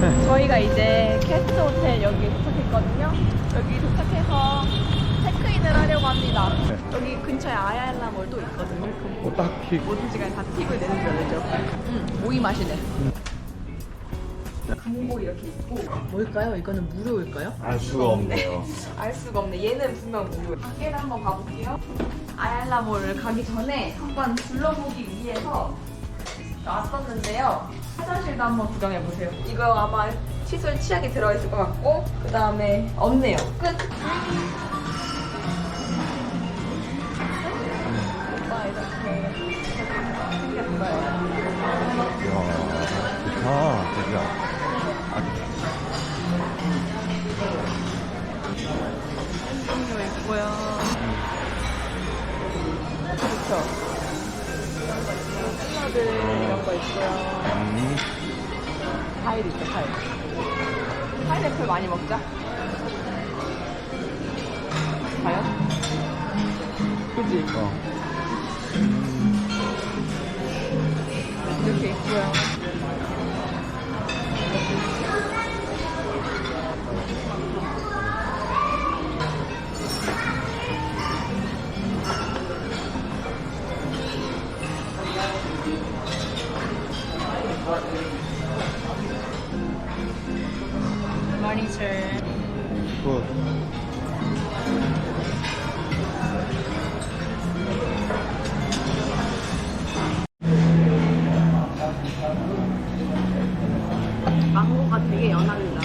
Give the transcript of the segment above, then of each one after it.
저희가 이제 캐스트 호텔 여기 도착했거든요. 여기 도착해서 체크인을 하려고 합니다. 네. 여기 근처에 아야엘라몰 또 있거든요. 뭐 딱히 뭐든지 간에 다 팁을 내는 줄 알죠. 음, 오이 맛이네. 강보 이렇게 있고 뭘까요? 이거는 무료일까요? 알 수가 없네요. 알 수가 없네. 얘는 분명 무료. 가게를 한번 가볼게요. 아얄라몰을 가기 전에 한번 둘러보기 위해서 왔었는데요. 화장실도 한번 구경해 보세요. 이거 아마 칫솔 치약이 들어있을 것 같고 그 다음에 없네요. 끝. 오빠 이렇게 생겼어요. 좋다. 되게 이거 있고요. 그렇죠. 거 있고요. 음, 과일 있죠, 과일. 파인애플 많이 먹자. 과연? 그지? 어. 머니터. 굿. 망고가 되게 연합니다.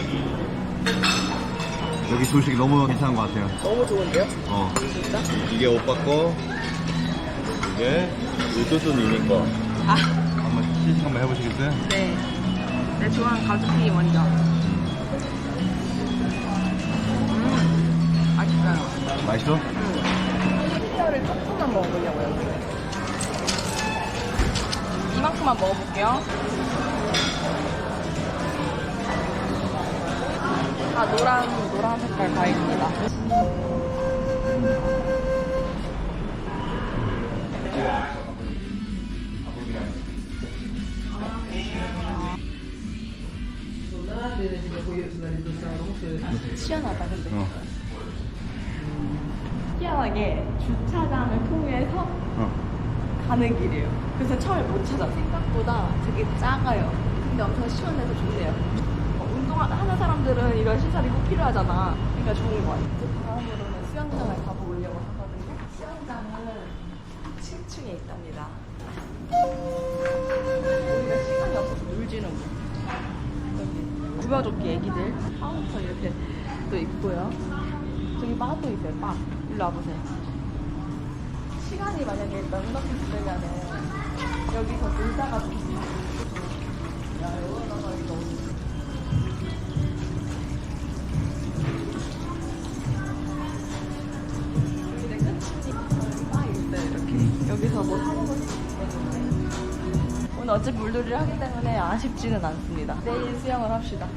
여기 조식 너무 괜찮은 것 같아요. 너무 좋은데요? 어. 진짜? 이게 오빠 거, 이게 우뚜뚜 누님 거. 아, 한번 시식 한번 해보시겠어요? 네. 내 좋아하는 가족튀김 먼저. 맛있어? 피자를 조금만 먹어보려고요. 이만큼만 먹어볼게요. 다 노란, 노란 색깔 과일입니다. 시원하다, 근데. 어. 희한하게 주차장을 통해서 어. 가는 길이에요. 그래서 차를 못 찾아. 생각보다 되게 작아요. 근데 엄청 시원해서 좋네요. 어, 운동하는 사람들은 이런 시설이 꼭 필요하잖아. 그러니까 좋은 거 같아요. 이제 다음으로는 수영장을 가보려고 하거든요. 수영장은 7층에 있답니다. 우리가 시간이 없어서 놀지는 못. 여기 구겨조끼 애기들 카운터 이렇게 또 있고요. 저기 바도 있어요, 바. 일로 와보세요. 시간이 만약에 넉넉히 지내면은 여기서 놀다가 좀 야, 여기다가 이거 여기 내 끝이 바 있어요, 이렇게. 여기서 뭐 사먹을 수 있거든요. 오늘 어차피 물놀이를 하기 때문에 아쉽지는 않습니다. 내일 수영을 합시다.